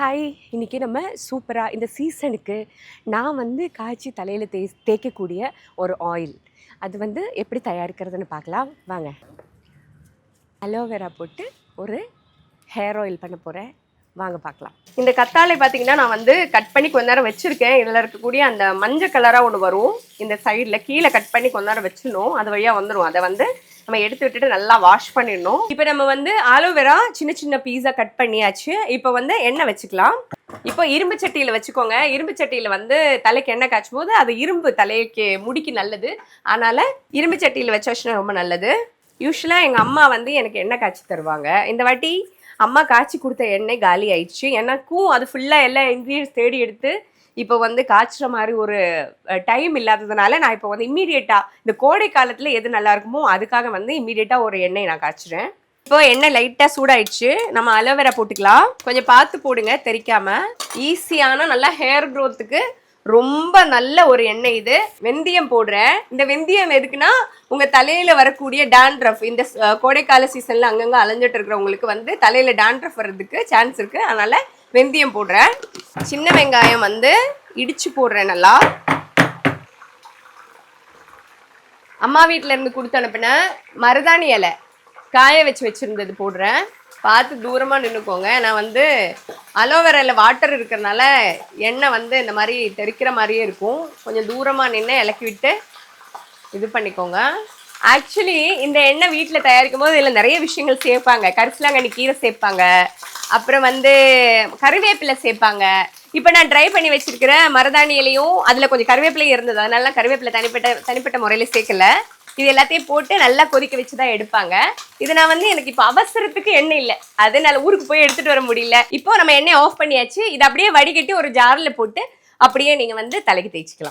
Hi இன்றைக்கி நம்ம சூப்பராக இந்த சீசனுக்கு நான் வந்து காய்ச்சி தலையில் தே தேய்க்கக்கூடிய ஒரு ஆயில் அது வந்து எப்படி தயாரிக்கிறதுன்னு பார்க்கலாம். வாங்க. அலோவேரா போட்டு ஒரு ஹேர் ஆயில் பண்ண போகிறேன் வாங்க பார்க்கலாம். இந்த கத்தாழை பார்த்தீங்கன்னா நான் வந்து கட் பண்ணி கொஞ்ச நேரம் வச்சுருக்கேன். இதில் இருக்கக்கூடிய அந்த மஞ்சள் கலராக ஒன்று வரும். இந்த சைடில் கீழே கட் பண்ணி கொஞ்ச நேரம் வச்சிடணும். அது வழியாக வந்துடும் அதை வந்து நம்ம எடுத்து விட்டுட்டு நல்லா வாஷ் பண்ணிடணும். இப்போ நம்ம வந்து ஆலோவேரா சின்ன சின்ன பீஸா கட் பண்ணியாச்சு. இப்போ வந்து எண்ணெய் வச்சுக்கலாம். இப்போ இரும்பு சட்டியில் வச்சுக்கோங்க. இரும்பு சட்டியில் வந்து தலைக்கு எண்ணெய் காய்ச்சும் போது அது இரும்பு தலைக்கு முடிக்கு நல்லது. அதனால் இரும்பு சட்டியில் வச்சாச்சுன்னா ரொம்ப நல்லது. யூஸ்வலாக எங்கள் அம்மா வந்து எனக்கு எண்ணெய் காய்ச்சி தருவாங்க. இந்த வாட்டி அம்மா காய்ச்சி கொடுத்த எண்ணெய் காலி ஆயிடுச்சு. எனக்கும் அது ஃபுல்லாக எல்லா இன்க்ரீடியன்ஸ் தேடி எடுத்து இப்போ வந்து காய்ச்சுற மாதிரி ஒரு டைம் இல்லாததுனால நான் இப்போ வந்து இம்மீடியட்டாக இந்த கோடை காலத்தில் எது நல்லா இருக்குமோ அதுக்காக வந்து இம்மீடியட்டாக ஒரு எண்ணெய் நான் காய்ச்சுறேன். இப்போ எண்ணெய் லைட்டாக சூடாயிடுச்சு. நம்ம அலோவேரா போட்டுக்கலாம். கொஞ்சம் பார்த்து போடுங்க தெரிக்காம. ஈஸியான நல்லா ஹேர் க்ரோத்துக்கு ரொம்ப நல்ல ஒரு எண்ணெய் இது. வெந்தயம் போடுறேன். இந்த வெந்தயம் எதுக்குன்னா உங்க தலையில வரக்கூடிய டான்ட்ரஃப் இந்த கோடைக்கால சீசன்ல அங்கங்க அலைஞ்சிட்டு இருக்கிறவங்களுக்கு வந்து தலையில டான்ட்ரஃப் வர்றதுக்கு சான்ஸ் இருக்கு. அதனால வெந்தயம் போடுறேன். சின்ன வெங்காயம் வந்து இடிச்சு போடுறேன் நல்லா. அம்மா வீட்ல இருந்து கொடுத்து அனுப்பின மருதாணி இலை காய வச்சு வச்சிருந்தது போடுறேன். பார்த்து தூரமா நின்றுக்கோங்க நான் வந்து அலோவேரால வாட்டர் இருக்கிறனால எண்ணெய் வந்து இந்த மாதிரி தெறிக்கிற மாதிரியே இருக்கும். கொஞ்சம் தூரமா நின்று இலக்கி விட்டு இது பண்ணிக்கோங்க. ஆக்சுவலி இந்த எண்ணெய் வீட்டில் தயாரிக்கும் போது இதில் நிறைய விஷயங்கள் சேர்ப்பாங்க. கரிசலாங்கண்ணி கீரை சேர்ப்பாங்க. அப்புறம் வந்து கருவேப்பிலை சேர்ப்பாங்க. இப்போ நான் ட்ரை பண்ணி வச்சிருக்கிற மருதாணி இலையும் அதில் கொஞ்சம் கருவேப்பிலையும் இருந்தது. அதனால கருவேப்பிலை தனிப்பட்ட தனிப்பட்ட முறையில் சேர்க்கல. இது எல்லாத்தையும் போட்டு நல்லா கொதிக்க வச்சு தான் எடுப்பாங்க. இது நான் வந்து எனக்கு இப்போ அவசரத்துக்கு எண்ணெய் இல்லை. அதனால ஊருக்கு போய் எடுத்துகிட்டு வர முடியல. இப்போ நம்ம எண்ணெய் ஆஃப் பண்ணியாச்சு. இதை அப்படியே வடிகட்டி ஒரு ஜாரில் போட்டு அப்படியே நீங்கள் வந்து தலைக்கு தேய்ச்சிக்கலாம்.